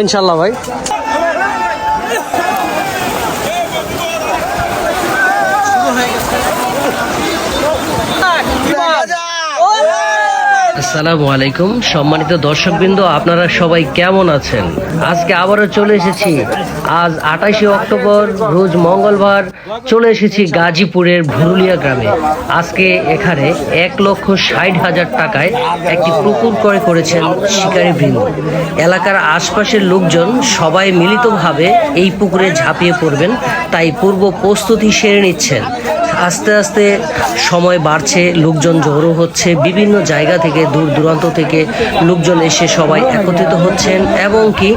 ইনশাল্লাহ ভাই। আসসালামু আলাইকুম। সম্মানিত দর্শকবৃন্দ, আপনারা সবাই কেমন আছেন? আজকে আবারও চলে এসেছি। আজ আঠাশে অক্টোবর, রোজ মঙ্গলবার, চলে এসেছি গাজীপুরের ভুরুলিয়া গ্রামে। আজকে এখানে এক লক্ষ ষাট হাজার টাকায় একটি পুকুর ক্রয় করেছেন শিকারী বৃন্দ এলাকার আশপাশের লোকজন সবাই মিলিতভাবে এই পুকুরে ঝাঁপিয়ে পড়বেন, তাই পূর্ব প্রস্তুতি সেরে নিচ্ছেন। আস্তে আস্তে সময় বাড়ছে লোকজন জড়ো হচ্ছে বিভিন্ন জায়গা থেকে দূর দূরান্ত থেকে লোকজন এসে সবাই একত্রিত হচ্ছেন এবং কি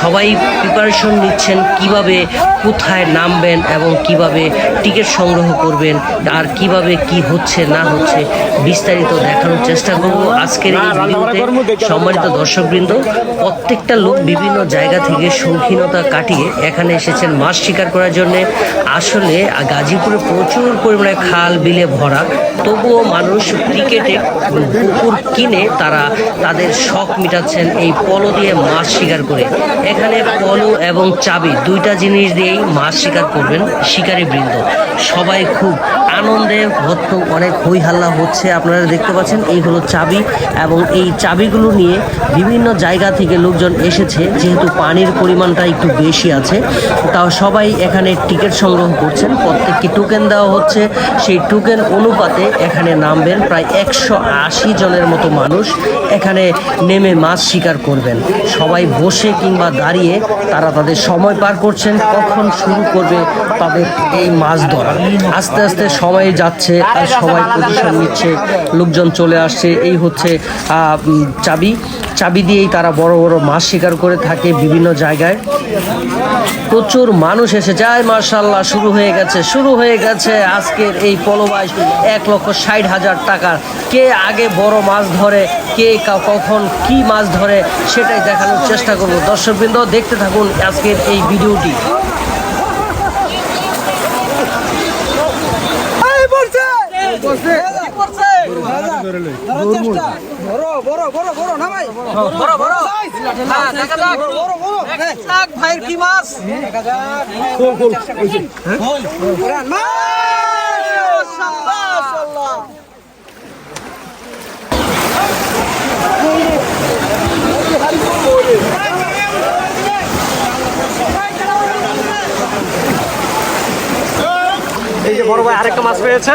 সবাই প্রিপারেশন নিচ্ছেন কীভাবে কোথায় নামবেন এবং কীভাবে টিকিট সংগ্রহ করবেন আর কীভাবে কি হচ্ছে না হচ্ছে বিস্তারিত দেখানোর চেষ্টা করব আজকের এই ভিডিওতে। সম্মানিত দর্শকবৃন্দ প্রত্যেকটা লোক বিভিন্ন জায়গা থেকে শৌখিনতা কাটিয়ে এখানে এসেছেন মাছ শিকার করার জন্য। আসলে গাজীপুরে প্রচুর পরিমাণে খাল বিলে ভরা, তবুও মানুষ ক্রিকেটে পুকুর কিনে তারা তাদের শখ মিটাচ্ছেন এই পলো দিয়ে মাছ শিকার করে। এখানে পলো এবং চাবি দুইটা জিনিস দিয়েই মাছ শিকার করবেন শিকারী বৃন্দ সবাই খুব আনন্দে ভর্ত অনেক হই হাল্লা হচ্ছে। আপনারা দেখতে পাচ্ছেন, এই চাবি এবং এই চাবিগুলো নিয়ে বিভিন্ন জায়গা থেকে লোকজন এসেছে। যেহেতু পানির পরিমাণটা একটু বেশি আছে, তাও সবাই এখানে টিকিট সংগ্রহ করছেন। প্রত্যেককে টোকেন দেওয়া হচ্ছে। সেই টোকেন অনুপাতে এখানে নামবেন। প্রায় একশো আশি জনের মতো মানুষ এখানে নেমে মাছ শিকার করবেন। সবাই বসে কিংবা দাঁড়িয়ে তারা তাদের সময় পার করছেন। কখন শুরু করবে তাদের এই মাছ ধরা? আস্তে আস্তে সবাই যাচ্ছে আর সবাই পজিশন নিচ্ছে লোকজন চলে আসছে। এই হচ্ছে চাবি। চাবি দিয়েই তারা বড় বড় মাছ শিকার করে থাকে বিভিন্ন জায়গায়। প্রচুর মানুষ এসে যায় মার্শাল্লাহ শুরু হয়ে গেছে শুরু হয়ে গেছে আজকের এই পলবাস এক লক্ষ ষাট হাজার টাকার কে আগে বড় মাছ ধরে কে কখন কি মাছ ধরে সেটাই দেখানোর চেষ্টা করব। দর্শকবৃন্দ দেখতে থাকুন আজকের এই ভিডিওটি। ভাইয়ের কি মাছ? এই যে বড় ভাই আরেকটা মাছ পেয়েছে।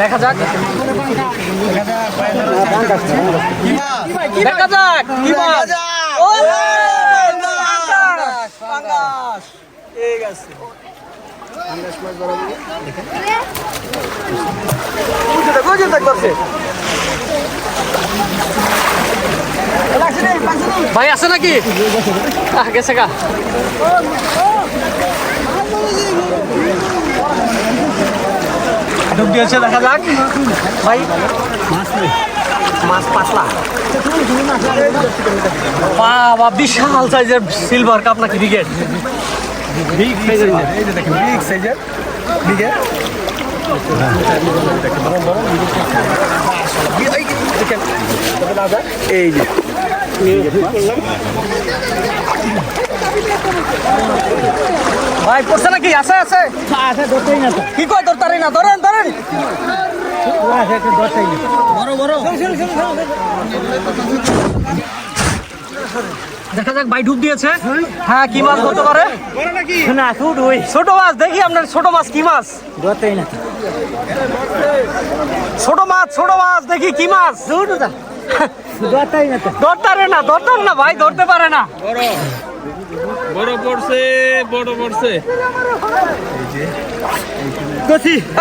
দেখা যাক। দেখা যাক কি মাছ ও পাঙ্গাস ঠিক আছে। ভাই আছে নাকি? গেছে গা। ডুব দিয়েছে দেখা যাক। ভাই মাছ পাতলা। বাবা বিশাল সাইজের সিলভার কাপ নাকি ব্রিগেড বিগ সাইজের এই যে দেখেন বিগ সাইজের এই যে। ভাই পড়ছে নাকি? আছে আছে? আছে ধরতেই না কি কয় ধরতারি না ধরেন ধরেন। বড় বড়। দেখা যাক ভাই ডুব দিয়েছে। হ্যাঁ কি মাছ ধরতে পারে? না ছোট ওই। ছোট মাছ দেখি আপনার ছোট মাছ কি মাছ। ধরতেই না ছোট মাছ ছোট মাছ দেখি কি মাছ। ধরতেই না ধরতারে না ধরতার না ভাই ধরতে পারে না। বড় পড়ছে বড় পড়ছে।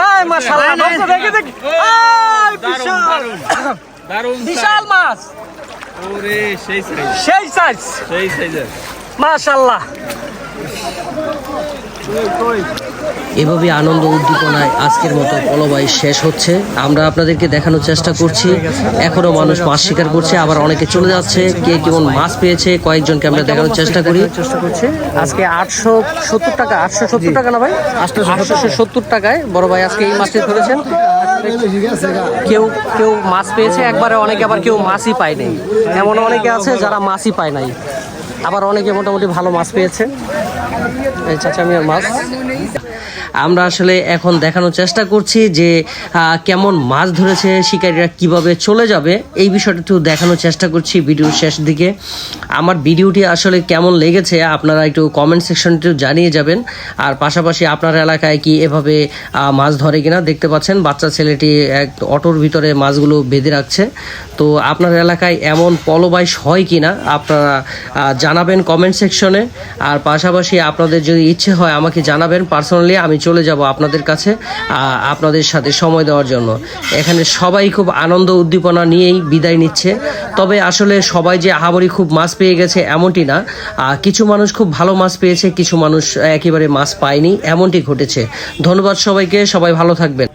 এই মাশাআল্লাহ মাছ দেখে দেখ। এই বিশাল। দারুণ বিশাল মাছ। ওরে সেই সাইজ সেই সাইজ সেই সাইজ মাশাআল্লাহ। এভাবে আনন্দ উদ্দীপনায় আজকের মতো পলবাই শেষ হচ্ছে। আমরা আপনাদেরকে দেখানোর চেষ্টা করছি। এখনও মানুষ মাছ শিকার করছে আবার অনেকে চলে যাচ্ছে। কে কেমন মাছ পেয়েছে কয়েকজনকে আমরা দেখানোর চেষ্টা করি। চেষ্টা করছি। আজকে আটশো সত্তর টাকা আটশো সত্তর টাকা না ভাই? আটশো সত্তর টাকায় বড় ভাই আজকে এই মাছটি ধরেছেন। কেউ কেউ মাছ পেয়েছে একবারে অনেকে আবার কেউ মাছই পায়নি এমন অনেকে আছে যারা মাছই পায় নাই। আবার অনেকে মোটামুটি ভালো মাছ পেয়েছে। মাছ। আমরা আসলে এখন দেখানোর চেষ্টা করছি যে কেমন মাছ ধরেছে শিকারীরা কীভাবে চলে যাবে। এই বিষয়টা একটু দেখানোর চেষ্টা করছি ভিডিওর শেষ দিকে। আমার ভিডিওটি আসলে কেমন লেগেছে আপনারা একটু কমেন্ট সেকশনটিও জানিয়ে যাবেন। আর পাশাপাশি আপনার এলাকায় কি এভাবে মাছ ধরে কিনা দেখতে পাচ্ছেন? বাচ্চা ছেলেটি এক অটোর ভিতরে মাছগুলো বেঁধে রাখছে। তো আপনার এলাকায় এমন পলবাইশ হয় কিনা আপনারা জানাবেন কমেন্ট সেকশনে আর পাশাপাশি আপনাদের যদি ইচ্ছে হয় আমাকে জানাবেন পার্সোনালি, আমি চলে যাব আপনাদের কাছে আপনাদের সাথে সময় দেওয়ার জন্য। এখানে সবাই খুব আনন্দ উদ্দীপনা নিয়েই বিদায় নিচ্ছে। তবে আসলে সবাই যে আহাবরি খুব মাছ পেয়ে গেছে এমনটি না। কিছু মানুষ খুব ভালো মাছ পেয়েছে, কিছু মানুষ একেবারে মাছ পায়নি, এমনটি ঘটেছে। ধন্যবাদ সবাইকে, সবাই ভালো থাকবেন।